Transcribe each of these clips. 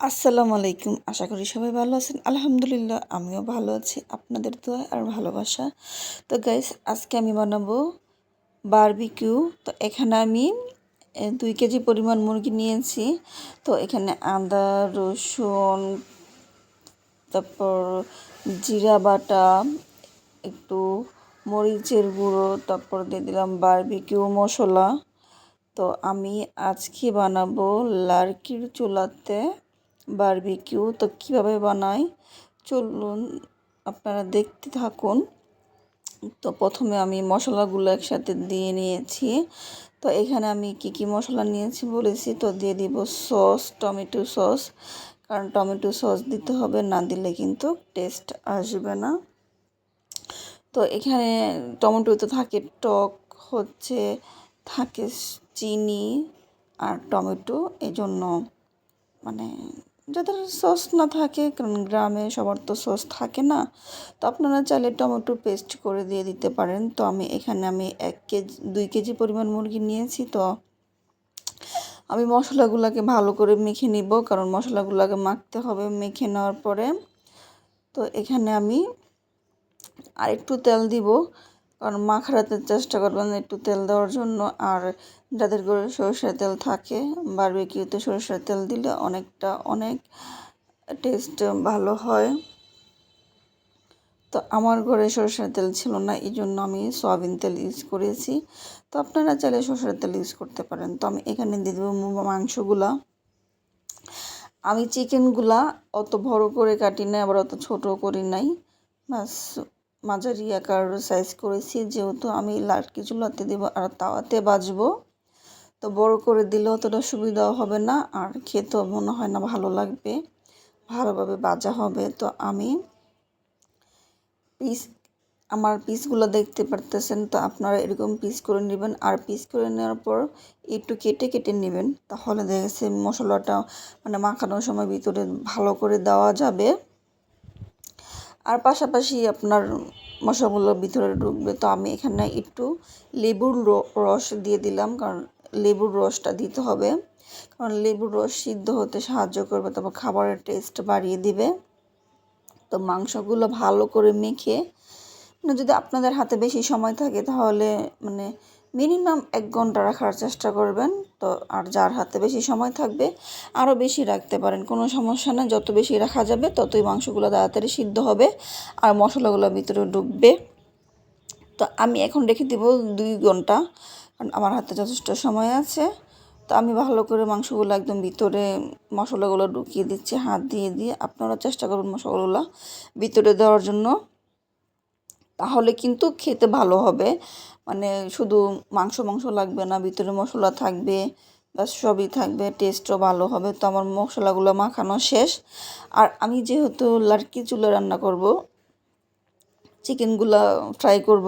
আসসালামু আলাইকুম। আশা করি সবাই ভালো আছেন। আলহামদুলিল্লাহ, আমিও ভালো আছি। আপনাদের দোয়া আর ভালোবাসা। তো গাইস আজকে আমি বানাবো বারবিকিউ তো এখানে আমি দুই কেজি পরিমাণ মুরগি নিয়েছি। তো এখানে আদা, রসুন, তারপর জিরা বাটা, একটু মরিচের গুঁড়ো, তারপর দিয়ে দিলাম বারবিকিউ মশলা। তো আমি আজকে বানাবো লার্কির চুলাতে বারবিকিউ, তো কীভাবে বানাই? চলুন আপনারা দেখতে থাকুন। তো প্রথমে আমি মশলাগুলো একসাথে দিয়ে নিয়েছি। তো এখানে আমি কি কি মশলা নিয়েছি বলেছি, তো দিয়ে দিব সস, টমেটো সস। কারণ টমেটো সস দিতে হবে, না দিলে কিন্তু টেস্ট আসবে না। তো এখানে টমেটোতে থাকে, টক হচ্ছে, থাকে চিনি আর টমেটো। এই জন্য মানে যাদের সস না থাকে, কারণ গ্রামে সবার তো সস থাকে না, তো আপনারা চাইলে টমেটো পেস্ট করে দিয়ে দিতে পারেন। তো আমি এখানে আমি এক কেজি, দুই কেজি পরিমাণ মুরগি নিয়েছি, তো আমি মশলাগুলোকে ভালো করে মেখে নিব, কারণ মশলাগুলোকে মাখতে হবে মেখে নেওয়ার পরে। তো এখানে আমি আর একটু তেল দিব কারণ মাখারাতে চেষ্টা করবেন একটু তেল দেওয়ার জন্য। আর যাদের ঘরে সরষের তেল থাকে, বারবিকিউতে সরষের তেল দিলে অনেকটা, অনেক টেস্ট ভালো হয়। তো আমার ঘরে সরষের তেল ছিল না এই জন্য আমি সয়াবিন তেল ইউজ করেছি। তো আপনারা চাইলে সরষের তেল ইউজ করতে পারেন। তো আমি এখানে দিয়ে দেবো মাংসগুলা। আমি চিকেনগুলা অত বড় করে কাটি নাই, আবার অত ছোট করি নাই। বাস মাঝারি আকার সাইজ করেছি, যেহেতু আমি লাটকি চুলাতে দেবো আর তাওয়াতে বাজবো। তো বড় করে দিলে অতটা সুবিধা হবে না, আর খেতেও মনে হয় না ভালো লাগবে। ভালোভাবে বাজা হবে। তো আমি পিস আমার পিসগুলো দেখতে পারতেছেন, তো আপনারা এরকম পিস করে নেবেন। আর পিস করে নেওয়ার পর একটু কেটে কেটে নেবেন, তাহলে দেখেছে মশলাটা মানে মাখানোর সময় ভিতরে ভালো করে দেওয়া যাবে। আর পাশাপাশি আপনার মশলাগুলোর ভিতরে ঢুকবে, তো আমি এখানে একটু লেবুর রস দিয়ে দিলাম, কারণ লেবুর রসটা দিতে হবে। কারণ লেবুর রস সিদ্ধ হতে সাহায্য করবে, তারপর খাবারের টেস্ট বাড়িয়ে দিবে। তো মাংসগুলো ভালো করে মেখে মানে যদি আপনাদের হাতে বেশি সময় থাকে তাহলে মানে মিনিমাম এক ঘণ্টা রাখার চেষ্টা করবেন। তো আর যার হাতে বেশি সময় থাকবে আরও বেশি রাখতে পারেন। কোনো সমস্যা না যত বেশি রাখা যাবে, ততই মাংসগুলো তাড়াতাড়ি সিদ্ধ হবে আর মশলাগুলো ভিতরে ঢুকবে। তো আমি এখন রেখে দেব দুই ঘণ্টা, কারণ আমার হাতে যথেষ্ট সময় আছে। তো আমি ভালো করে মাংসগুলো একদম ভিতরে, মশলাগুলো ঢুকিয়ে দিচ্ছি, হাত দিয়ে দিয়ে। আপনারা চেষ্টা করবেন মশলাগুলো ভিতরে দেওয়ার জন্য। তাহলে কিন্তু খেতে ভালো হবে। মানে শুধু মাংস মাংস লাগবে না, ভিতরে মশলা থাকবে বা সবই থাকবে টেস্টও ভালো হবে। তো আমার মশলাগুলো মাখানো শেষ। আর আমি যেহেতু লাড়কি চুলে রান্না করব, চিকেনগুলো ফ্রাই করব,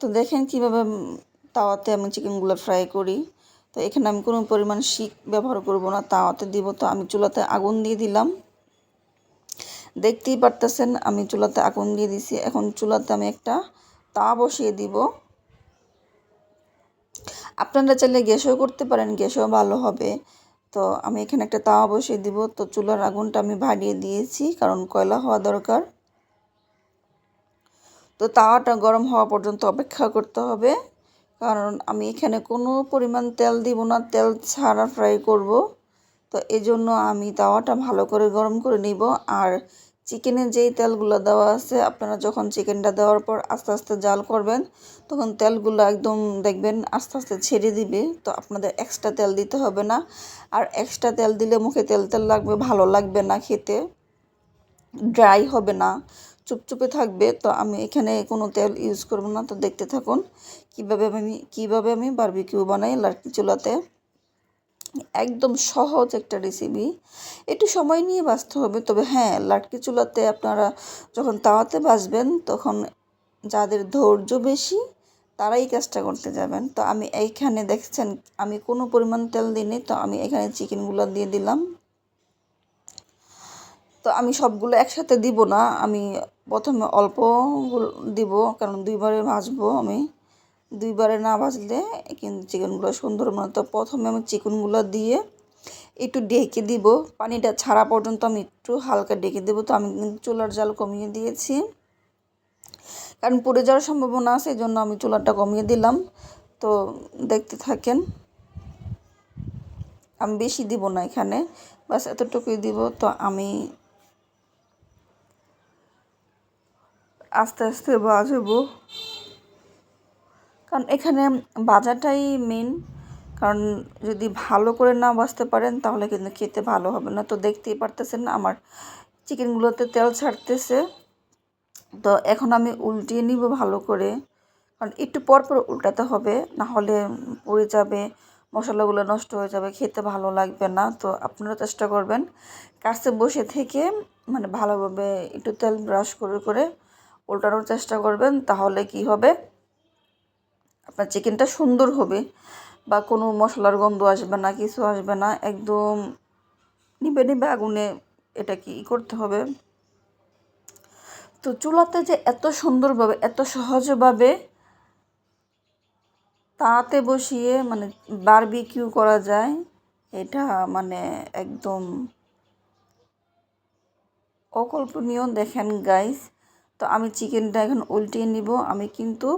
তো দেখেন কীভাবে তাওয়াতে আমি চিকেনগুলো ফ্রাই করি। তো এখানে আমি কোনো পরিমাণ শিক ব্যবহার করব না, তাওয়াতে দিব। তো আমি চুলাতে আগুন দিয়ে দিলাম। দেখতেই পারতেছেন, আমি চুলাতে আগুন দিয়ে দিছি। এখন চুলাতে আমি একটা তা বসিয়ে দিব। আপনারা চাইলে গ্যাসও করতে পারেন, গ্যাসও ভালো হবে। তো আমি এখানে একটা তাওয়া বসিয়ে দিব। তো চুলার আগুনটা আমি বাড়িয়ে দিয়েছি, কারণ কয়লা হওয়া দরকার। তো তাওয়াটা গরম হওয়া পর্যন্ত অপেক্ষা করতে হবে, কারণ আমি এখানে কোনো পরিমাণ তেল দিব না। তেল ছাড়া ফ্রাই করব। তো এই জন্য আমি তাওয়াটা ভালো করে গরম করে নিব। আর চিকেনে যেই তেলগুলো দেওয়া আছে, আপনারা যখন চিকেনটা দেওয়ার পর আস্তে আস্তে জাল করবেন, তখন তেলগুলো একদম দেখবেন আস্তে আস্তে ছেড়ে দিবে। তো আপনাদের এক্সট্রা তেল দিতে হবে না। আর এক্সট্রা তেল দিলে মুখে তেল তেল লাগবে, ভালো লাগবে না খেতে। ড্রাই হবে না। চুপচুপে থাকবে। তো আমি এখানে কোনো তেল ইউজ করব না। তো দেখতে থাকুন কীভাবে আমি কীভাবে আমি বারবিকিউ বানাই লার্কি চুলাতে। একদম সহজ একটা রেসিপি একটু সময় নিয়ে বাঁচতে হবে, তবে হ্যাঁ লাটকি চুলাতে আপনারা যখন তাওয়াতে বাসবেন তখন যাদের ধৈর্য বেশি, তারাই কাজটা করতে যাবেন। তো আমি এইখানে দেখছেন, আমি কোনো পরিমাণ তেল দিইনি, তো আমি এখানে চিকেনগুলো দিয়ে দিলাম। তো আমি সবগুলো একসাথে দিব না, আমি প্রথমে অল্প দিব, কারণ দুইবারে ভাজবো আমি। দুইবারে না ভাজলে কিন্তু চিকেনগুলো সুন্দর মানে তো প্রথমে আমি চিকেনগুলো দিয়ে একটু ডেকে দিব। পানিটা ছাড়া পর্যন্ত আমি একটু হালকা ডেকে দেবো। তো আমি কিন্তু চুলার জাল কমিয়ে দিয়েছি। কারণ পড়ে যাওয়ার সম্ভাবনা আছে, এই জন্য আমি চুলাটা কমিয়ে দিলাম। তো দেখতে থাকেন, আমি বেশি দিব না এখানে। বাস এতটুকুই দিব। তো আমি আস্তে আস্তে বাজাবো কারণ এখানে বাজাটাই মেন কারণ যদি ভালো করে না বাঁচতে পারেন তাহলে কিন্তু খেতে ভালো হবে না। তো দেখতেই পারতেছেন আমার চিকেনগুলোতে তেল ছাড়তেছে। তো এখন আমি উল্টিয়ে নিব ভালো করে, কারণ একটু পর পর উল্টাতে হবে, না হলে পড়ে যাবে, মশলাগুলো নষ্ট হয়ে যাবে, খেতে ভালো লাগবে না। তো আপনারা চেষ্টা করবেন কাছে বসে থেকে মানে ভালোভাবে একটু তেল ব্রাশ করে করে উল্টানোর চেষ্টা করবেন, তাহলে কি হবে? আপনার চিকেনটা সুন্দর হবে বা কোনো মশলার গন্ধ আসবে না, কিছু আসবে না, একদম নিবে নিবে আগুনে এটা কি করতে হবে। তো চুলাতে যে এত সুন্দরভাবে, এত সহজভাবে তাতে বসিয়ে মানে বারবিকিউ করা যায়, এটা মানে একদম অকল্পনীয়। দেখেন গাইস তো আমি চিকেনটা এখন উল্টিয়ে নিব, আমি কিন্তু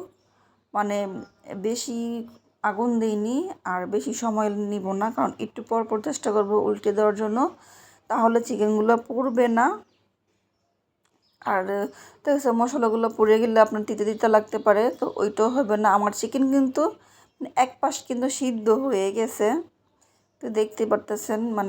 মানে বেশি আগুন দিইনি আর বেশি সময় নিব না, কারণ একটু পর পর চেষ্টা করব উল্টে দেওয়ার জন্য। তাহলে চিকেনগুলো পুড়বে না। আর দেখছে মশলাগুলো পুড়ে গেলে আপনার তিতে তিতে লাগতে পারে, তো ওইটাও হবে না। আমার চিকেন কিন্তু এক পাশ কিন্তু সিদ্ধ হয়ে গেছে। তো দেখতে পারতেছেন মানে